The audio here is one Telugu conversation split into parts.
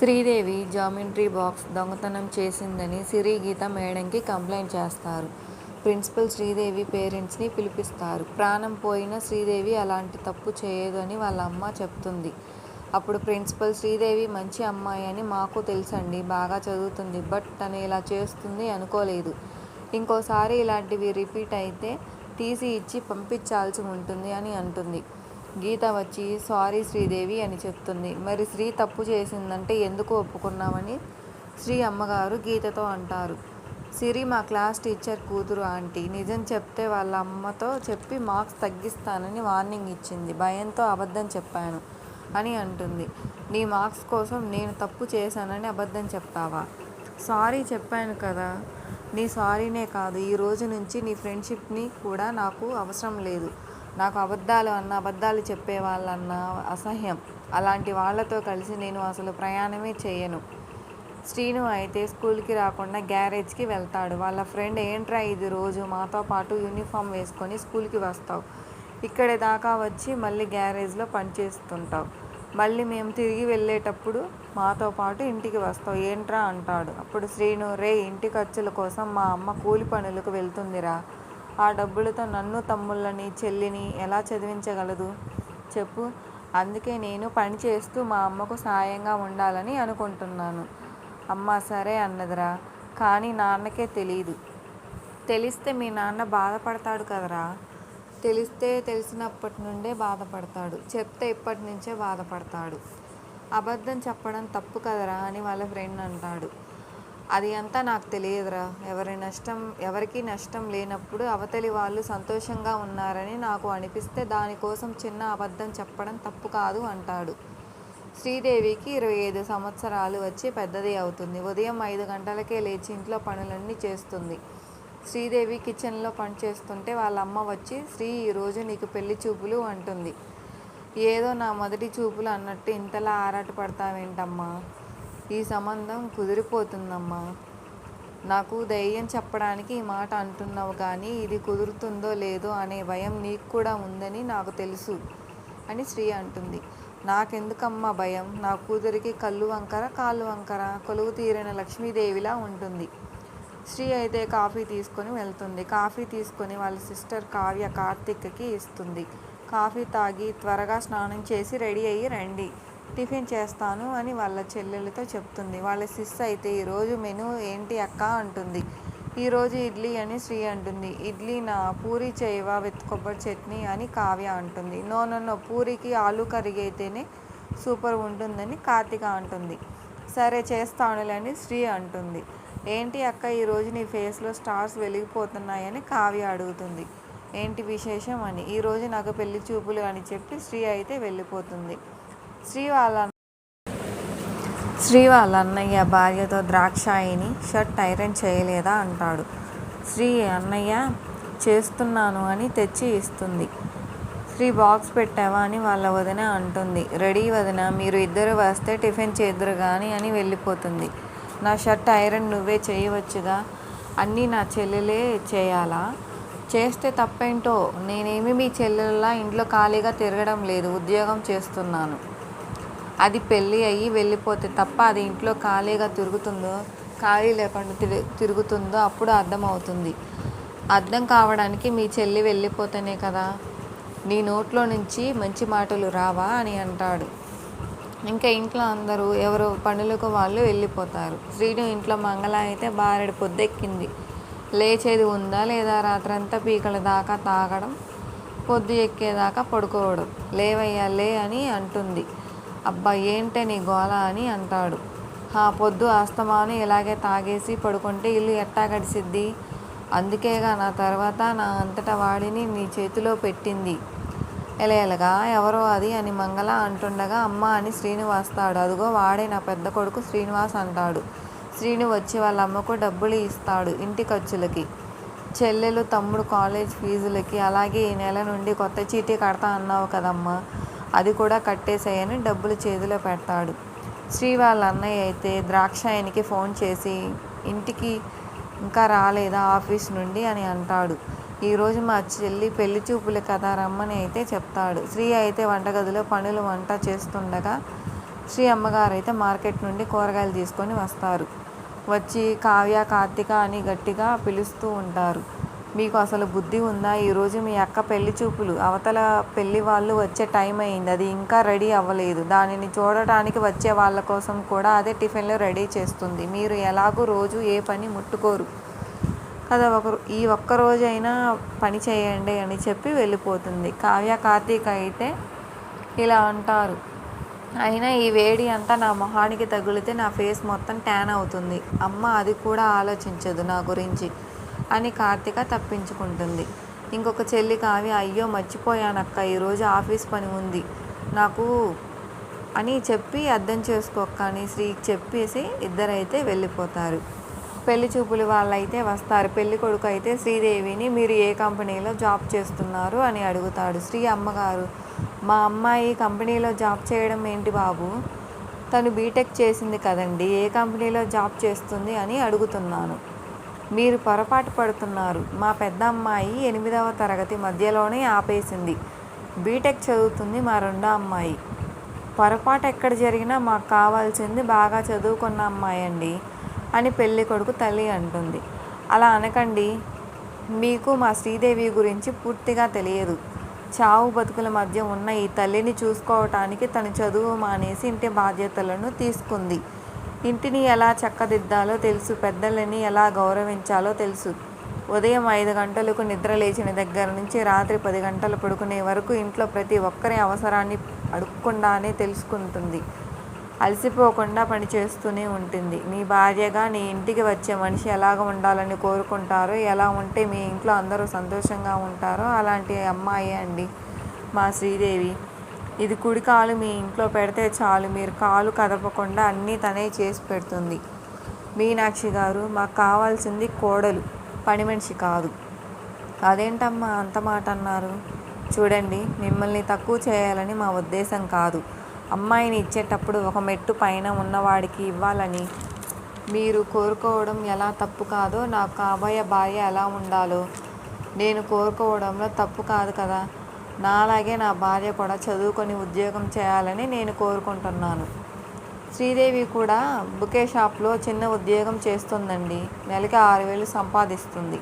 శ్రీదేవి జామెంట్రీ బాక్స్ దొంగతనం చేసిందని సిరి గీత మేడంకి కంప్లైంట్ చేస్తారు. ప్రిన్సిపల్ శ్రీదేవి పేరెంట్స్ని పిలిపిస్తారు. ప్రాణం పోయిన శ్రీదేవి అలాంటి తప్పు చేయదు అని వాళ్ళ అమ్మ చెప్తుంది. అప్పుడు ప్రిన్సిపల్ శ్రీదేవి మంచి అమ్మాయి అని మాకు తెలుసండి బాగా చదువుతుంది. బట్ తను ఇలా చేస్తుంది అనుకోలేదు. ఇంకోసారి ఇలాంటివి రిపీట్ అయితే టీసీ ఇచ్చి పంపించాల్సి ఉంటుంది అని అంటుంది. గీత వచ్చి సారీ శ్రీదేవి అని చెప్తుంది. మరి శ్రీ తప్పు చేసిందంటే ఎందుకు ఒప్పుకున్నామని శ్రీ అమ్మగారు గీతతో అంటారు. సిరి మా క్లాస్ టీచర్ కూతురు ఆంటీ. నిజం చెప్తే వాళ్ళ అమ్మతో చెప్పి మార్క్స్ తగ్గిస్తానని వార్నింగ్ ఇచ్చింది. భయంతో అబద్ధం చెప్పాను అని అంటుంది. నీ మార్క్స్ కోసం నేను తప్పు చేశానని అబద్ధం చెప్తావా? సారీ చెప్పాను కదా నీ సారీనే కాదు ఈ రోజు నుంచి నీ ఫ్రెండ్షిప్ని కూడా నాకు అవసరం లేదు. నాకు అబద్ధాలు అన్న అబద్ధాలు చెప్పే వాళ్ళన్న అసహ్యం. అలాంటి వాళ్ళతో కలిసి నేను అసలు ప్రయాణమే చేయను శ్రీను అయితే స్కూల్కి రాకుండా గ్యారేజ్కి వెళ్తాడు. వాళ్ళ ఫ్రెండ్ ఏంట్రా ఇది రోజు మాతో పాటు యూనిఫామ్ వేసుకొని స్కూల్కి వస్తావు ఇక్కడి దాకా వచ్చి మళ్ళీ గ్యారేజ్లో పనిచేస్తుంటావు మళ్ళీ మేము తిరిగి వెళ్ళేటప్పుడు మాతో పాటు ఇంటికి వస్తావు ఏంట్రా అంటాడు. అప్పుడు శ్రీను రే ఇంటి ఖర్చుల కోసం మా అమ్మ కూలి పనులకు వెళ్తుందిరా. ఆ డబ్బులతో నన్ను తమ్ముళ్ళని, చెల్లిని ఎలా చదివించగలదు చెప్పు. అందుకే నేను పని చేస్తూ మా అమ్మకు సాయంగా ఉండాలని అనుకుంటున్నాను. అమ్మ సరే అన్నదిరా. కానీ నాన్నకే తెలియదు తెలిస్తే మీ నాన్న బాధపడతాడు కదరా. తెలిస్తే తెలిసినప్పటి నుండే బాధపడతాడు. చెప్తే ఇప్పటి నుంచే బాధపడతాడు. అబద్ధం చెప్పడం తప్పు కదరా అని వాళ్ళ ఫ్రెండ్ అంటాడు. అది అంతా నాకు తెలియదురా. ఎవరి నష్టం ఎవరికీ నష్టం లేనప్పుడు అవతలి వాళ్ళు సంతోషంగా ఉన్నారని నాకు అనిపిస్తే దానికోసం చిన్న అబద్ధం చెప్పడం తప్పు కాదు అంటాడు. శ్రీదేవికి ఇరవై ఐదు సంవత్సరాలు వచ్చి పెద్దది అవుతుంది. ఉదయం ఐదు గంటలకే లేచి ఇంట్లో పనులన్నీ చేస్తుంది. శ్రీదేవి కిచెన్లో పనిచేస్తుంటే వాళ్ళ అమ్మ వచ్చి శ్రీ ఈరోజు నీకు పెళ్ళి చూపులు అంటుంది. ఏదో నా మొదటి చూపులు అన్నట్టు ఇంతలా ఆరాటపడతావేంటమ్మా. ఈ సంబంధం కుదిరిపోతుందమ్మా. నాకు ధైర్యం చెప్పడానికి ఈ మాట అంటున్నావు కానీ ఇది కుదురుతుందో లేదో అనే భయం నీకు కూడా ఉందని నాకు తెలుసు అని శ్రీ అంటుంది. నాకెందుకమ్మా భయం. నా కూతురికి కళ్ళు వంకర కాళ్ళు వంకర కొలువు తీరిన లక్ష్మీదేవిలా ఉంటుంది. శ్రీ అయితే కాఫీ తీసుకొని వెళ్తుంది. కాఫీ తీసుకొని వాళ్ళ సిస్టర్ కావ్య కార్తిక్కి ఇస్తుంది. కాఫీ తాగి త్వరగా స్నానం చేసి రెడీ అయ్యి రండి. టిఫిన్ చేస్తాను అని వాళ్ళ చెల్లెలతో చెప్తుంది. వాళ్ళ సిస్ అయితే ఈరోజు మెను ఏంటి అక్క అంటుంది. ఈరోజు ఇడ్లీ అని శ్రీ అంటుంది. ఇడ్లీనా పూరి చేయవా విత్ కొబ్బరి చట్నీ అని కావ్య అంటుంది. నో నో నో పూరీకి కర్రీ అయితేనే సూపర్ ఉంటుందని కార్తిక అంటుంది. సరే చేస్తానులేని శ్రీ అంటుంది. ఏంటి అక్క ఈరోజు నీ ఫేస్లో స్టార్స్ వెలిగిపోతున్నాయని కావ్య అడుగుతుంది. ఏంటి విశేషం అని. ఈరోజు నాకు పెళ్ళి చూపులు అని చెప్పి శ్రీ అయితే వెళ్ళిపోతుంది. శ్రీ వాళ్ళ శ్రీ వాళ్ళ అన్నయ్య భార్యతో ద్రాక్షాయిని షర్ట్ ఐరన్ చేయలేదా అంటాడు. శ్రీ అన్నయ్య చేస్తున్నాను అని తెచ్చి ఇస్తుంది. శ్రీ బాక్స్ పెట్టావా అని వాళ్ళ వదిన అంటుంది. రెడీ వదినా మీరు ఇద్దరు వస్తే టిఫిన్ చేద్దురుగాని అని వెళ్ళిపోతుంది. నా షర్ట్ ఐరన్ నువ్వే చేయవచ్చుగా. అన్నీ నా చెల్లెలే చేయాలా? చేస్తే తప్పేంటో నేనేమి మీ చెల్లెల్లా ఇంట్లో ఖాళీగా తిరగడం లేదు. ఉద్యోగం చేస్తున్నాను. అది పెళ్ళి అయ్యి వెళ్ళిపోతే తప్ప అది ఇంట్లో ఖాళీగా తిరుగుతుందో ఖాళీ లేకుండా తిరుగుతుందో అప్పుడు అర్థమవుతుంది అర్థం కావడానికి మీ చెల్లి వెళ్ళిపోతేనే కదా. నీ నోట్లో నుంచి మంచి మాటలు రావా అని అంటాడు. ఇంకా ఇంట్లో అందరూ ఎవరు పనులకు వాళ్ళు వెళ్ళిపోతారు. శ్రీను ఇంట్లో మంగళ అయితే బారెడు పొద్దెక్కింది. లేచేది ఉందా లేదా రాత్రంతా పీకల దాకా తాగడం పొద్దు ఎక్కేదాకా పడుకోవడం. లేవయ్యా లే అని అంటుంది. అబ్బా ఏంటే నీ గోల అని అంటాడు. హా పొద్దు ఆస్తమాను ఇలాగే తాగేసి పడుకుంటే ఇల్లు ఎట్టా గడిసిద్ది. అందుకేగా నా తర్వాత నా అంతట వాడిని నీ చేతిలో పెట్టింది. ఎలెలగా ఎవరో అది అని మంగళ అంటుండగా అమ్మ అని శ్రీను వస్తాడు. వాడే నా పెద్ద కొడుకు శ్రీనివాస్ అంటాడు. శ్రీను వచ్చి వాళ్ళ అమ్మకు డబ్బులు ఇస్తాడు ఇంటి ఖర్చులకి. చెల్లెలు తమ్ముడు కాలేజ్ ఫీజులకి అలాగే ఈ నెల నుండి కొత్త చీటీ కడతా అన్నావు కదమ్మా అది కూడా కట్టేసేయని డబ్బులు చేతిలో పెడతాడు. శ్రీ వాళ్ళ అన్నయ్య అయితే ద్రాక్షాయనికి ఫోన్ చేసి ఇంటికి ఇంకా రాలేదా ఆఫీస్ నుండి అని అంటాడు. ఈరోజు మా చెల్లి పెళ్ళి చూపులు కదా రమ్మని అయితే చెప్తాడు. శ్రీ అయితే వంటగదిలో పనులు వంట చేస్తుండగా శ్రీ అమ్మగారు అయితే మార్కెట్ నుండి కూరగాయలు తీసుకొని వస్తారు వచ్చి కావ్య కార్తిక అని గట్టిగా పిలుస్తూ ఉంటారు మీకు అసలు బుద్ధి ఉందా? ఈరోజు మీ అక్క పెళ్ళి చూపులు అవతల పెళ్ళి వాళ్ళు వచ్చే టైం అయింది. అది ఇంకా రెడీ అవ్వలేదు. దానిని చూడటానికి వచ్చే వాళ్ళ కోసం కూడా అదే టిఫిన్లు రెడీ చేస్తుంది. మీరు ఎలాగూ రోజు ఏ పని ముట్టుకోరు. కదా ఒక ఈ ఒక్క రోజైనా పని చేయండి అని చెప్పి వెళ్ళిపోతుంది. కావ్య కార్తీక్ అయితే ఇలా అంటారు. అయినా ఈ వేడి అంతా నా మొహానికి తగిలితే నా ఫేస్ మొత్తం ట్యాన్ అవుతుంది. అమ్మ అది కూడా ఆలోచించదు నా గురించి. అని కార్తిక తప్పించుకుంటుంది. ఇంకొక చెల్లి కావి అయ్యో మర్చిపోయానక్క ఈరోజు ఆఫీస్ పని ఉంది. నాకు అని చెప్పి అర్థం చేసుకోక్క అని శ్రీకి చెప్పేసి ఇద్దరైతే వెళ్ళిపోతారు. పెళ్ళి చూపులు వాళ్ళైతే వస్తారు. పెళ్ళి కొడుకు అయితే శ్రీదేవిని మీరు ఏ కంపెనీలో జాబ్ చేస్తున్నారు? అని అడుగుతాడు. శ్రీ అమ్మగారు మా అమ్మాయి కంపెనీలో జాబ్ చేయడం ఏంటి బాబు? తను బీటెక్ చేసింది కదండి ఏ కంపెనీలో జాబ్ చేస్తుంది? అని అడుగుతున్నాను. మీరు పొరపాటు పడుతున్నారు. మా పెద్ద అమ్మాయి ఎనిమిదవ తరగతి మధ్యలోనే ఆపేసింది. బీటెక్ చదువుతుంది మా రెండో అమ్మాయి. పొరపాటు ఎక్కడ జరిగినా మాకు కావాల్సింది బాగా చదువుకున్న అమ్మాయి అండి అని పెళ్ళి కొడుకు తల్లి అంటుంది. అలా అనకండి. మీకు మా శ్రీదేవి గురించి పూర్తిగా తెలియదు. చావు బతుకుల మధ్య ఉన్న ఈ తల్లిని చూసుకోవటానికి తన చదువు మానేసి ఇంటి బాధ్యతలను తీసుకుంది. ఇంటిని ఎలా చక్కదిద్దాలో తెలుసు పెద్దలని ఎలా గౌరవించాలో తెలుసు. ఉదయం ఐదు గంటలకు నిద్ర లేచిన దగ్గర నుంచి రాత్రి పది గంటలు పడుకునే వరకు ఇంట్లో ప్రతి ఒక్కరి అవసరాన్ని అడుక్కుండానే తెలుసుకుంటుంది. అలసిపోకుండా పనిచేస్తూనే ఉంటుంది. మీ భార్యగా నీ ఇంటికి వచ్చే మనిషి ఎలాగ ఉండాలని కోరుకుంటారో ఎలా ఉంటే మీ ఇంట్లో అందరూ సంతోషంగా ఉంటారో అలాంటి అమ్మాయి అండి మా శ్రీదేవి. ఇది కుడి కాలు మీ ఇంట్లో పెడితే చాలు. మీరు కాలు కదపకుండా అన్నీ తనే చేసి పెడుతుంది. మీనాక్షి గారు మాకు కావాల్సింది కోడలు పని మనిషి కాదు. అదేంటమ్మా అంత మాట అన్నారు? చూడండి మిమ్మల్ని తక్కువ చేయాలని మా ఉద్దేశం కాదు. అమ్మాయిని ఇచ్చేటప్పుడు ఒక మెట్టు పైన ఉన్నవాడికి ఇవ్వాలని. మీరు కోరుకోవడం ఎలా తప్పు కాదో నాకు కాబోయే భార్య ఎలా ఉండాలో. నేను కోరుకోవడంలో తప్పు కాదు కదా. నాలాగే నా భార్య కూడా చదువుకొని ఉద్యోగం చేయాలని నేను కోరుకుంటున్నాను. శ్రీదేవి కూడా బుకే షాప్లో చిన్న ఉద్యోగం చేస్తుందండి. నెలకి ఆరు వేలు సంపాదిస్తుంది.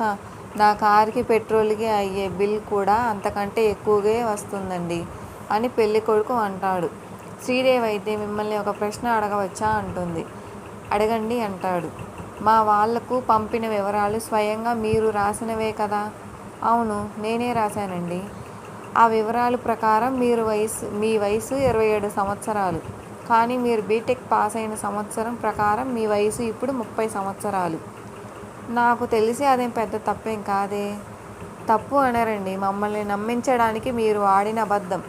హ, నా కార్కి పెట్రోల్కి అయ్యే బిల్ కూడా అంతకంటే ఎక్కువగా వస్తుందండి అని పెళ్ళి కొడుకు అంటాడు. శ్రీదేవి అయితే మిమ్మల్ని ఒక ప్రశ్న అడగవచ్చా అంటుంది. అడగండి అంటాడు. మా వాళ్ళకు పంపిన వివరాలు స్వయంగా మీరు రాసినవే కదా? అవును నేనే రాశానండి. ఆ వివరాల ప్రకారం మీరు వయసు మీ వయసు ఇరవై ఏడు సంవత్సరాలు. కానీ మీరు బీటెక్ పాస్ అయిన సంవత్సరం ప్రకారం మీ వయసు ఇప్పుడు ముప్పై సంవత్సరాలు. నాకు తెలిసి అదేం పెద్ద తప్పేం కాదే. తప్పు అనరండి. మమ్మల్ని నమ్మించడానికి మీరు ఆడిన అబద్ధం.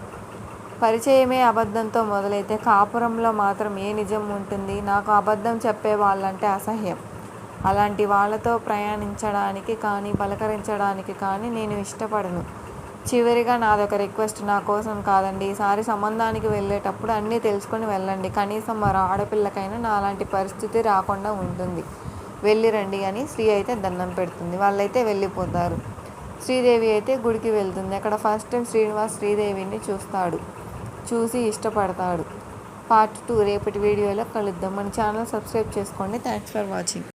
పరిచయమే అబద్ధంతో మొదలైతే కాపురంలో మాత్రం ఏ నిజం ఉంటుంది? నాకు అబద్ధం చెప్పే వాళ్ళంటే అసహ్యం. అలాంటి వాళ్ళతో ప్రయాణించడానికి కానీ పలకరించడానికి కానీ నేను ఇష్టపడను. చివరిగా నాదొక రిక్వెస్ట్ నా కోసం కాదండి. ఈసారి సంబంధానికి వెళ్ళేటప్పుడు అన్నీ తెలుసుకొని వెళ్ళండి. కనీసం మరో ఆడపిల్లకైనా నా అలాంటి పరిస్థితి రాకుండా ఉంటుంది. వెళ్ళిరండి అని శ్రీ అయితే దండం పెడుతుంది. వాళ్ళైతే వెళ్ళిపోతారు. శ్రీదేవి అయితే గుడికి వెళ్తుంది. అక్కడ ఫస్ట్ టైం శ్రీనివాస్ శ్రీదేవిని చూస్తాడు. చూసి ఇష్టపడతాడు. పార్ట్ టూ రేపటి వీడియోలో కలుద్దాం. మన ఛానల్ సబ్స్క్రైబ్ చేసుకోండి. Thanks for watching.